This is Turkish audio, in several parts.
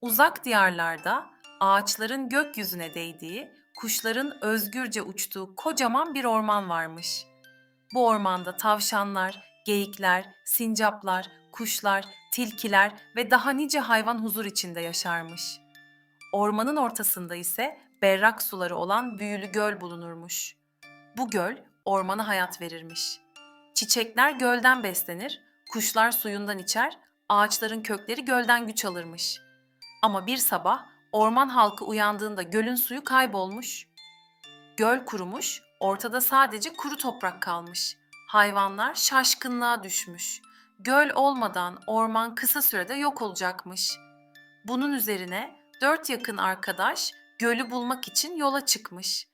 Uzak diyarlarda ağaçların gökyüzüne değdiği, kuşların özgürce uçtuğu kocaman bir orman varmış. Bu ormanda tavşanlar, geyikler, sincaplar, kuşlar, tilkiler ve daha nice hayvan huzur içinde yaşarmış. Ormanın ortasında ise berrak suları olan büyülü göl bulunurmuş. Bu göl ormana hayat verirmiş. Çiçekler gölden beslenir, kuşlar suyundan içer, ağaçların kökleri gölden güç alırmış. Ama bir sabah orman halkı uyandığında gölün suyu kaybolmuş. Göl kurumuş, ortada sadece kuru toprak kalmış. Hayvanlar şaşkınlığa düşmüş. Göl olmadan orman kısa sürede yok olacakmış. Bunun üzerine dört yakın arkadaş gölü bulmak için yola çıkmış.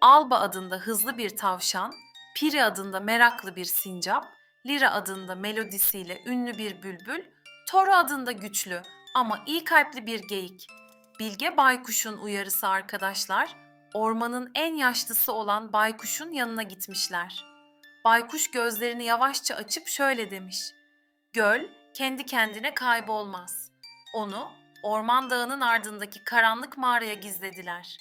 Alba adında hızlı bir tavşan, Piri adında meraklı bir sincap, Lira adında melodisiyle ünlü bir bülbül, Toro adında güçlü ama iyi kalpli bir geyik. Bilge Baykuş'un uyarısı arkadaşlar, ormanın en yaşlısı olan Baykuş'un yanına gitmişler. Baykuş gözlerini yavaşça açıp şöyle demiş. Göl kendi kendine kaybolmaz. Onu orman dağının ardındaki karanlık mağaraya gizlediler.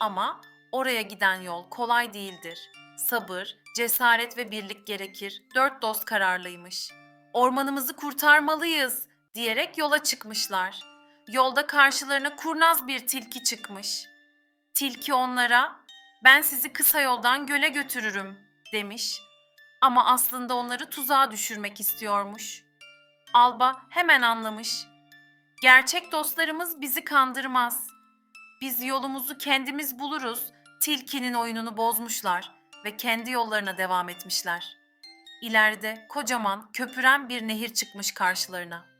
Ama oraya giden yol kolay değildir. Sabır, cesaret ve birlik gerekir. Dört dost kararlıymış. Ormanımızı kurtarmalıyız diyerek yola çıkmışlar. Yolda karşılarına kurnaz bir tilki çıkmış. Tilki onlara ben sizi kısa yoldan göle götürürüm demiş. Ama aslında onları tuzağa düşürmek istiyormuş. Alba hemen anlamış. Gerçek dostlarımız bizi kandırmaz. Biz yolumuzu kendimiz buluruz. Tilkinin oyununu bozmuşlar ve kendi yollarına devam etmişler. İleride kocaman, köpüren bir nehir çıkmış karşılarına.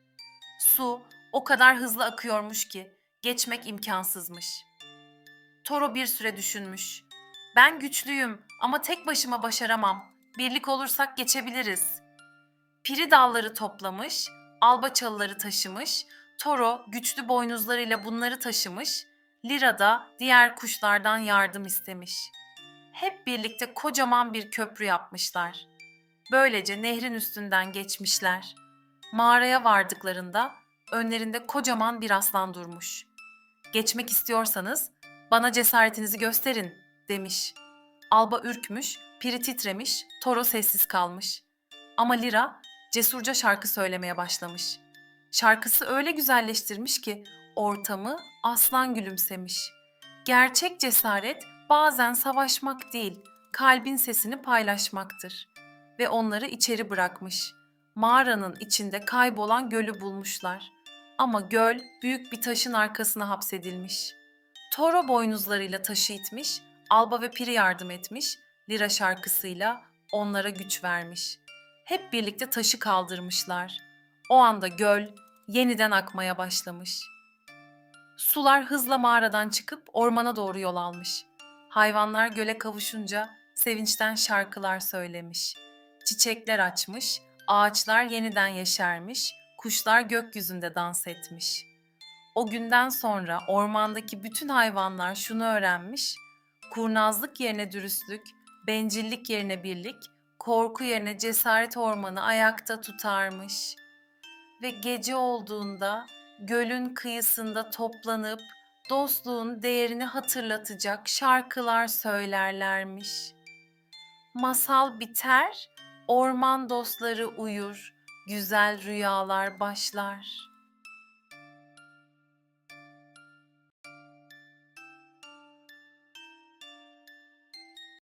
Su o kadar hızlı akıyormuş ki geçmek imkansızmış. Toro bir süre düşünmüş. Ben güçlüyüm ama tek başıma başaramam. Birlik olursak geçebiliriz. Piri dalları toplamış, alba çalıları taşımış, Toro güçlü boynuzlarıyla bunları taşımış, Lira da diğer kuşlardan yardım istemiş. Hep birlikte kocaman bir köprü yapmışlar. Böylece nehrin üstünden geçmişler. Mağaraya vardıklarında önlerinde kocaman bir aslan durmuş. Geçmek istiyorsanız bana cesaretinizi gösterin demiş. Alba ürkmüş, piri titremiş, Toro sessiz kalmış. Ama Lira cesurca şarkı söylemeye başlamış. Şarkısı öyle güzelleştirmiş ki ortamı aslan gülümsemiş. Gerçek cesaret bazen savaşmak değil, kalbin sesini paylaşmaktır. Ve onları içeri bırakmış. Mağaranın içinde kaybolan gölü bulmuşlar. Ama göl büyük bir taşın arkasına hapsedilmiş. Toro boynuzlarıyla taşı itmiş, Alba ve Piri yardım etmiş, Lira şarkısıyla onlara güç vermiş. Hep birlikte taşı kaldırmışlar. O anda göl yeniden akmaya başlamış. Sular hızla mağaradan çıkıp ormana doğru yol almış. Hayvanlar göle kavuşunca sevinçten şarkılar söylemiş. Çiçekler açmış, ağaçlar yeniden yeşermiş, kuşlar gökyüzünde dans etmiş. O günden sonra ormandaki bütün hayvanlar şunu öğrenmiş. Kurnazlık yerine dürüstlük, bencillik yerine birlik, korku yerine cesaret ormanı ayakta tutarmış. Ve gece olduğunda gölün kıyısında toplanıp dostluğun değerini hatırlatacak şarkılar söylerlermiş. Masal biter, orman dostları uyur, güzel rüyalar başlar.''